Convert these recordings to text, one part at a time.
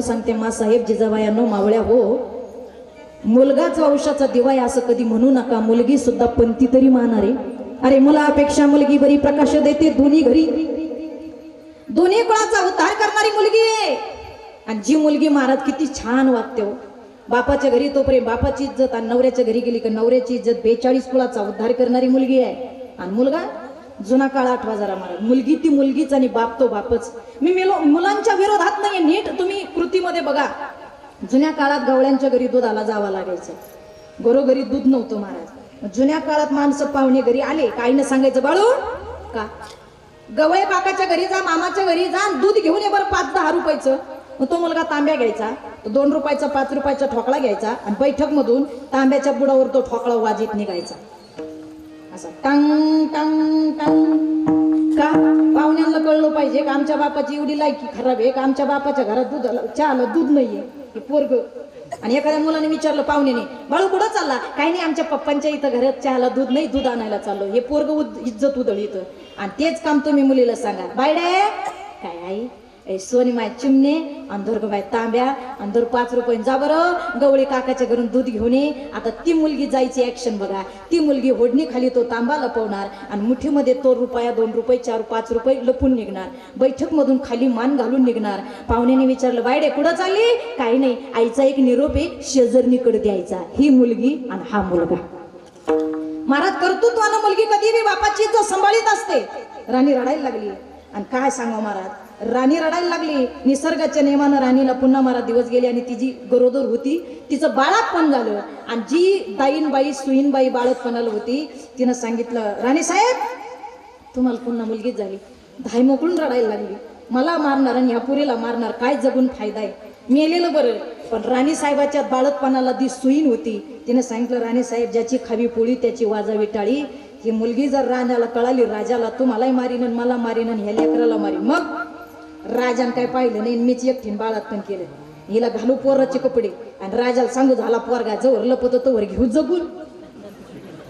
पाया सांगते मा साहेब जिजाबायांनो मावळ्या हो. मुलगाच वंशाचा दिवाय असं कधी म्हणू नका. मुलगी सुद्धा पंथी तरी मानारे अरे मुलापेक्षा मुलगी बरी प्रकाश देते दोन्ही घरी. दोन्ही कुळाचा उद्धार करणारी मुलगी आहे. आणि जी मुलगी महाराज किती छान वागते हो. बापाच्या घरी तोपर्यंत बापाची इज्जत आणि नवऱ्याच्या घरी गेली का नवऱ्याची इज्जत बेचाळीस कुळाचा उद्धार करणारी मुलगी आहे. आणि मुलगा जुना काळ आठवा जरा मला. मुलगी ती मुलगीच आणि बाप तो बापच. मी मिलो मुलांच्या विरोधात नाही नीट तुम्ही कृतीमध्ये बघा. जुन्या काळात गवळ्यांच्या घरी दुधाला जावं लागायचं. घरोघरी दूध नव्हतं महाराज. जुन्या काळात माणसं पाहुणे घरी आले. काहीनं सांगायचं बाळू का? गवळे काकाच्या घरी जा मामाच्या घरी जा दूध घेऊन ये बरं पाच दहा रुपयाचं. मग तो मुलगा तांब्या घ्यायचा तो दोन रुपयाचा पाच रुपयाचा ठोकळा घ्यायचा आणि बैठक मधून तांब्याच्या बुडावर तो ठोकळा वाजीत निघायचा. असं टंग टंग टंग. का? पाहुण्यांना कळलं पाहिजे का आमच्या बापाची एवढी लायकी खराब आहे? का आमच्या बापाच्या घरात दूध चहाला दूध नाहीये? हे पोरग. आणि एखाद्या मुलाने विचारलं पाहुण्याने बाळू कुठं चालला? काही नाही आमच्या पप्पांच्या इथं घरात चहाला दूध नाही दूध आणायला चाललो हे पोरग उद- इज्जत उदळ इथं आणि तेच काम तुम्ही मुलीला सांगा. बायडे! काय आई? ए सोनी माय चिमणे आणि बाय तांब्या अंधोर पाच रुपये जा बरं. गवळी काकाच्या घरून दूध घेऊन ये. आता ती मुलगी जायची ऍक्शन बघा. ती मुलगी होडणी खाली तो तांबा लपवणार आणि मुठीमध्ये तो रुपया दोन रुपये चार पाच रुपये लपून निघणार. बैठक मधून खाली मान घालून निघणार. पाहुण्याने विचारलं बायडे कुठं चालली? काही नाही. आईचा एक निरोप आहे. शेजरणीकडे द्यायचा. ही मुलगी आणि हा मुलगा. महाराज कर्तृत्वानं मुलगी कधी बी? बापाची इज्जत सांभाळीत असते. राणी रडायला लागली. आणि काय सांगा महाराज राणी रडायला लागली. निसर्गाच्या नियमानं राणीला पुन्हा मला दिवस गेले आणि तिची गरोदर होती तिचं बाळातपण झालं. आणि जी दाईनबाई सुईनबाई बाळतपणाला होती तिनं सांगितलं राणी साहेब तुम्हाला पुन्हा मुलगीच झाली. धाय मोकळून रडायला लागली. मला मारणार आणि ह्या पुरीला मारणार काय जगून फायदा आहे? मेलेलं बरं पण राणी साहेबाच्या बाळतपणाला ती सुईन होती. तिने सांगितलं राणी साहेब ज्याची खावी पोळी त्याची वाजावी टाळी ही मुलगी जर राजाला कळाली राजाला तू मलाही मारीन मला मारीन ह्या लेकराला मारीन. मग राजान काय पाहिलं नाही मीच एकटीन बाळात पण केलं. हिला घालू पोराचे कपडे आणि राजाला सांगू झाला पोरगा जवळ लपत तोवर घेऊ जगून.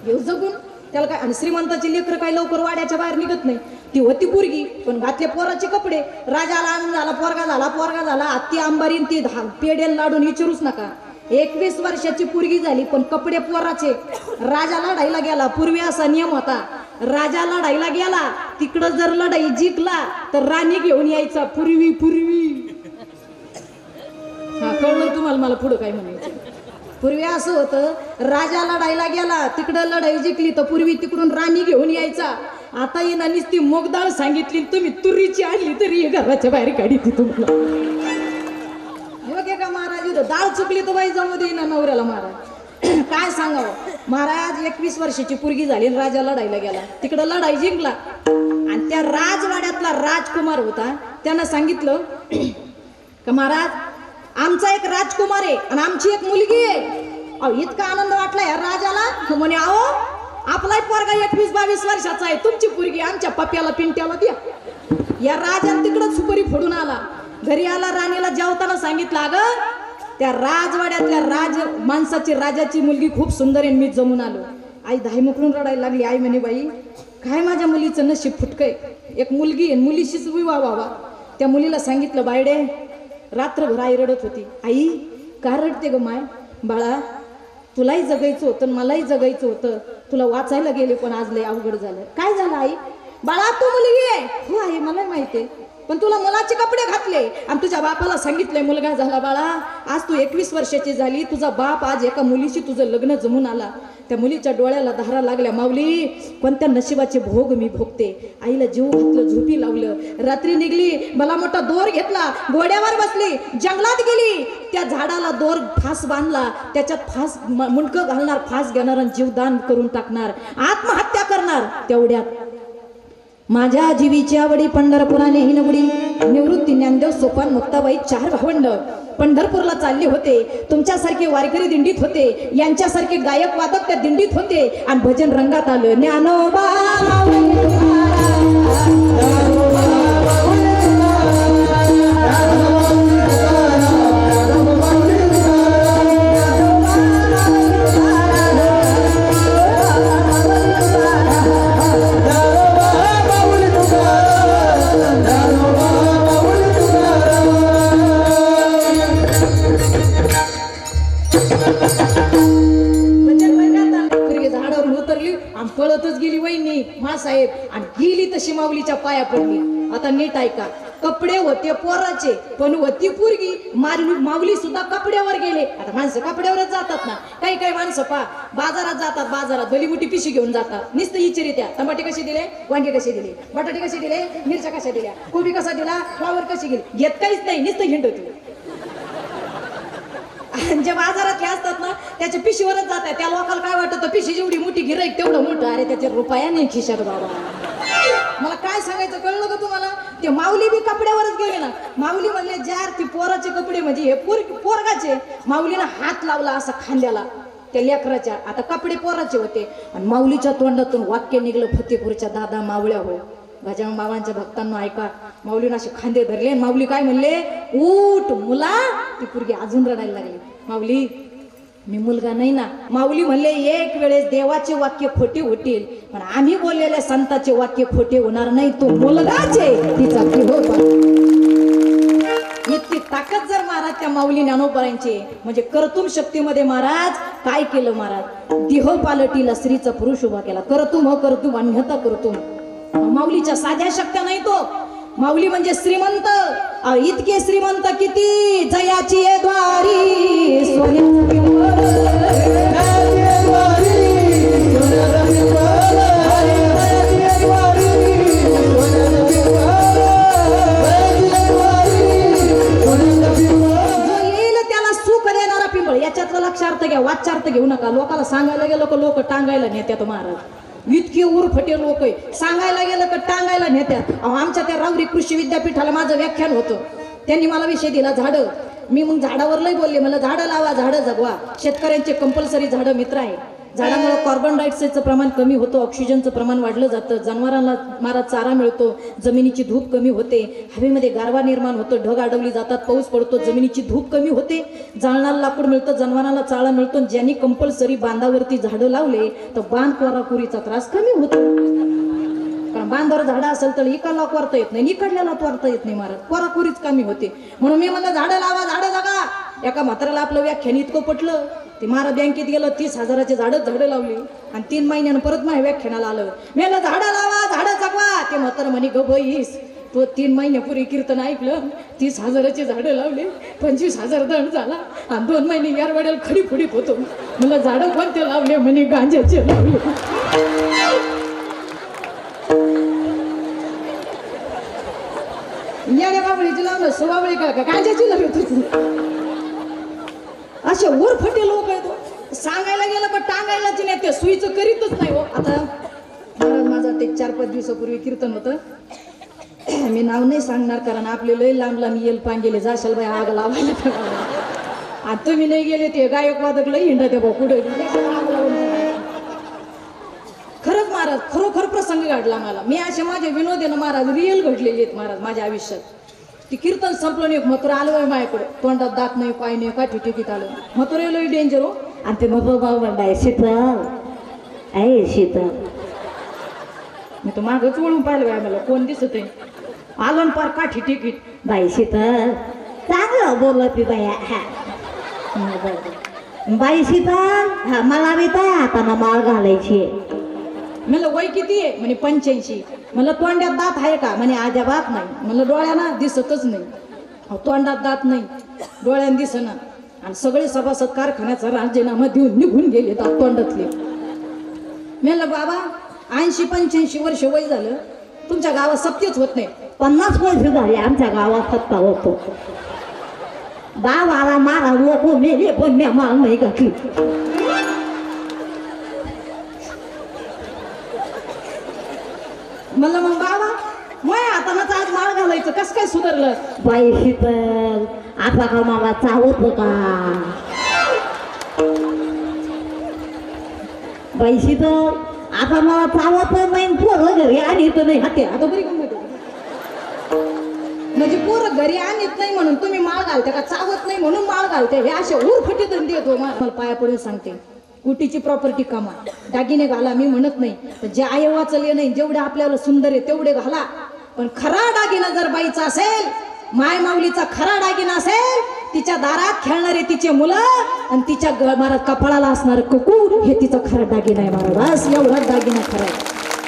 घेऊ जगून. त्याला काय आणि श्रीमंताची लेकरं काय लवकर वाड्याच्या बाहेर निघत नाही. ती होती पोरगी पण घातले पोराचे कपडे. राजाला आनंद झाला पोरगा झाला पोरगा झाला. आत्ती आंबारीन ती धा पेडेल लाडून विचारूच नका. एकवीस वर्षाची पोरगी झाली पण कपडे पोराचे. राजा लढाईला गेला पूर्वी असा नियम होता. राजा लढाईला गेला. तिकडं जर लढाई जिंकला तर राणी घेऊन यायचा पूर्वी पूर्वी. हा कळलं तुम्हाला मला पुढं काय म्हणायचं? पूर्वी असं होतं राजा लढाईला गेला तिकडं लढाई जिंकली तर पूर्वी तिकडून राणी घेऊन यायचा. आता येणार नुसती मोगदाळ सांगितली तुम्ही तुरीची आणली तरी घराच्या बाहेर काढी ती तुम्हाला. योग्य का महाराज इथं डाळ चुकली तर बाई जाऊ दे ना नवऱ्याला महाराज काय सांगावं? महाराज एकवीस वर्षाची पुरगी झाली राजा लढायला गेला. तिकडं लढाई जिंकला. आणि त्या राजवाड्यातला राजकुमार होता. त्यानं सांगितलं का महाराज आमचा एक राजकुमार आहे आणि आमची एक मुलगी आहे. अहो इतका आनंद वाटला या राजाला. म्हणे अहो आपलाही पोरगा एकवीस बावीस वर्षाचा आहे. तुमची पुरगी आमच्या पप्याला पिंट्याला द्या. या राजाने तिकडं सुपरी फोडून आला. घरी आला राणीला जेवताना सांगितलं अगं त्या राजवाड्यातल्या राज माणसाची राजाची मुलगी खूप सुंदर आहे मी जमून आलो. आई धाई मुकळून रडायला लागली. आई म्हणे बाई काय माझ्या मुलीचं नशीब फुटकय? एक मुलगी आहे मुलीशीच विवाह व्हावा. त्या मुलीला सांगितलं बायडे रात्रभर आई रडत होती. आई का रडते ग माय? बाळा तुलाही जगायचं होतं मलाही जगायचं होतं. तुला वाचायला गेले पण आज लय अवघड झालं. काय झालं आई? बाळा तू मुलगी आहे. हो आई मला माहिती आहे. पण तुला मुलाचे कपडे घातले. आणि तुझ्या बापाला सांगितलंय मुलगा झाला बाळा आज तू एकवीस वर्षाची झाली तुझा बाप आज एका मुलीशी तुझं लग्न जमून आला. त्या मुलीच्या डोळ्याला धारा लागल्या माऊली कोणत्या नशिबाचे भोग मी भोगते? आईला जीव घातलं झोपी लावलं. रात्री निघली मला मोठा दोर घेतला घोड्यावर बसली जंगलात गेली. त्या झाडाला दोर फास बांधला त्याच्यात फास मुंडकं घालणार फास घेणार आणि जीवदान करून टाकणार आत्महत्या करणार तेवढ्यात माझ्या जीवीची आवडी पंढरपुराने ही नवडी. निवृत्ती ज्ञानदेव सोपान मुक्ताबाई चार भावंड. पंढरपूरला चालले होते. तुमच्यासारखे वारकरी दिंडीत होते. यांच्यासारखे गायक वादक त्या दिंडीत होते. आणि भजन रंगात आलं. ज्ञानोबा गेली तशी माऊलीच्या पाया पडली. आता नीट ऐका कपडे होते पोराचे पण होती पोरगी. मारली माऊली सुद्धा कपड्यावर गेले. आता माणसं कपड्यावरच जातात ना. काही काही माणसं पा बाजारात जातात बाजारात. भलीमुठी पिशी घेऊन जातात. नुसतं इचरी त्या टमाटे कसे दिले? वांगे कसे दिले? बटाटे कसे दिले? मिरच्या कशा दिल्या? कोबी कसा दिला? फ्लावर कशी गेली? घेत काहीच नाही. नुसतं हिंडत जे बाजारातले असतात ना त्याच्या पिशीवरच जात आहे. त्या लोकांना काय वाटतं पिशी जेवढी मोठी गिराईक तेवढं मोठं. अरे त्याच्या रुपया नाही खिशात बाबा. मला काय सांगायचं कळलं का तुम्हाला? ते माऊली बी कपड्यावरच गेले ना. माऊली म्हणले जार ते पोराचे कपडे म्हणजे हे पोर पोरगाचे. माऊलीनं हात लावला असा खांद्याला त्या लेकराच्या. आता कपडे पोराचे होते. आणि माऊलीच्या तोंडातून वाक्य निघलं फतेपूरच्या दादा मावळ्या होय गजानन बाबांच्या भक्तांना ऐका. माऊलीनं असे खांदे धरले. माऊली काय म्हणले? उठ मुला. ती पुरगी अजून रडायला लागली. माऊली मी मुलगा नाही ना. माऊली म्हणले एक वेळेस देवाचे वाक्य खोटे होतील पण आम्ही बोललेले संताचे वाक्य खोटे होणार नाही. तो मुलगाच आहे. तिचा इतकी ताकद जर महाराज त्या माऊली ज्ञानोबरांची म्हणजे कर्तुम शक्तीमध्ये महाराज काय केलं महाराज? देह पालटीला स्त्रीचा पुरुष उभा केला. करतुम हो करतुम अन्यथा करतुम. माऊलीच्या साध्या शक्त्या नाही तो. माऊली म्हणजे श्रीमंत. इतके श्रीमंत किती? जयाची द्वारी जो येईल त्याला सुख याच्यातलं लक्षार्थ घ्या वाचार्थ घेऊ नका. लोकाला सांगायला गेलो लोक टांगायला नेत्यात महाराज इतकी उरफटे लोक आहे. सांगायला गेलं तर टांगायला नेत्यात. अहो, आमच्या त्या रावरी कृषी विद्यापीठाला माझं व्याख्यान होतं. त्यांनी मला विषय दिला झाडं. मी मग झाडावर लय बोलले मला झाडं लावा झाडं जगवा. शेतकऱ्यांचे कंपल्सरी झाडं मित्र आहे. झाडामुळे कार्बन डायऑक्साईडचं प्रमाण कमी होतं ऑक्सिजनचं प्रमाण वाढलं जातं जनावरांना मारा चारा मिळतो जमिनीची धूप कमी होते हवेमध्ये गारवा निर्माण होतं ढग अडवली जातात पाऊस पडतो जमिनीची धूप कमी होते जाळणाला लाकूड मिळतं जनावरांना चारा मिळतो ज्यांनी कंपल्सरी बांधावरती झाडं लावले तर बांध कोराकुरीचा त्रास कमी होतो. कारण बांधावर झाडं असेल तर इकडला कोरता येत नाही इकडल्याला तोरता येत नाही महाराज कोराकुरीच कमी होते. म्हणून मी म्हणलं झाडं लावा झाडं जगा. एका म्हाताऱ्याला आपलं व्याख्यान इतकं पटलं. ते मारा बँकेत गेलं तीस हजाराचे झाडं झाडं लावली. आणि तीन महिन्यानं परत माझ्या व्याख्यानाला आलं. मेलं झाडं लावा झाडं जगवा. ते म्हातारं म्हणे ग तो तीन महिन्यापूर्वी कीर्तन ऐकलं तीस हजाराचे झाडं लावले पंचवीस हजार दंड झाला. आणि दोन महिने यारवाड्याला खडी फुडीत होतो मला झाडं कोणते लावले म्हणे गांजाचे लावले. येड्या बाबळीची लावलं सुबाबळी का का गांजाची लावली तुझी. असे उरफटे लोक आहेत हो. सांगायला गेलं पण टांगायलाच नाही ते सुईचं करीतच नाही हो. आता महाराज माझा ते चार पाच दिवसापूर्वी कीर्तन होतं. मी नाव नाही सांगणार कारण आपले लय लांब लांब येल पान गेले जाशाल बाई आग लावायला आता तुम्ही नाही गेले ते गायक वादक लय हिंडा ते भाऊ कुठे खरंच महाराज खरोखर प्रसंग घडला मला. मी असे माझे विनोदेनं महाराज रिअल घडलेले आहेत महाराज माझ्या आयुष्यात. ती कीर्तन संपलं नाही मथुरा आलं आहे माझ्याकडे. तोंडात दात नाही पाय नाही काठी टिकीत आलं. मथुरा लई डेंजर हो. आणि ते मग भाऊ म्हणताय शीतल आहे शीतल. मी तर मागच वळून पाहिलं बाय मला कोण दिसत आहे आलं पार काठी टिकीट बाई शीतल चांगलं बोललं ती बाया हा. बरं. बाई शीतल हा मला बी त्या हाताना माळ घालायची आहे. वय किती आहे? म्हणे पंच्याऐंशी. म्हणलं तोंडात दात आहे का? म्हणे अजाबात नाही. म्हणलं डोळ्यांना दिसतच नाही. अहो, तोंडात दात नाही. डोळ्यानं दिसना. आणि सगळे सभासद कारखान्याचा राजीनामा देऊन निघून गेले दात तोंडातले. म्हणलं बाबा ऐंशी पंच्याऐंशी वर्ष वय झालं. तुमच्या गावात सत्यच होत नाही. पन्नास वर्ष झाले आमच्या गावात सत्ता होतो. गावाला मारा लोक मेले पण मी माल नाही घातली. म्हणलं मग बाबा वय हातानाच आज माळ घालायचं. कसं काय सुधारलं? बाई शीतल आता का मला चावत का बाई शीतल आता मला चावत नाही पोरं घरी आणि तर नाही हाते आता बरी म्हणजे पोरं घरी आणत नाही म्हणून तुम्ही माळ घालते का? चावत नाही म्हणून माळ घालते? हे असे उरफटी धंदे येतो हो, मला पाया पडून सांगते. कुटीची प्रॉपर्टी कमा. दागिने घाला मी म्हणत नाही. पण जे आय वाचले नाही जेवढे आपल्याला सुंदर आहे तेवढे घाला. पण खरा दागिना जर बाईचा असेल माय माऊलीचा खरा दागिना असेल तिच्या दारात खेळणारे तिचे मुलं आणि तिच्या महाराज कपाळाला असणारं कुकूर हे तिचं खरं दागिना आहे महाराज एवढा दागिना खरा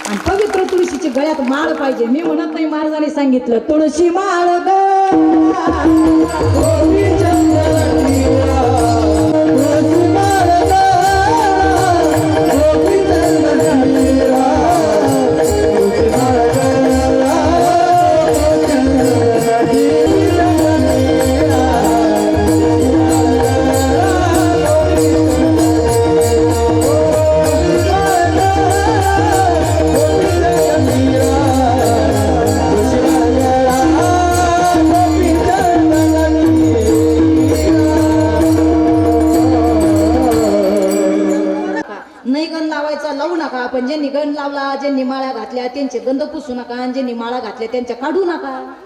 आणि पवित्र तुळशीची गळ्यात माळ पाहिजे. मी म्हणत नाही महाराजांनी सांगितलं तुळशी माळ गंध पुसू नका आणि जे निमाळा घातल्या त्यांच्या काढू नका.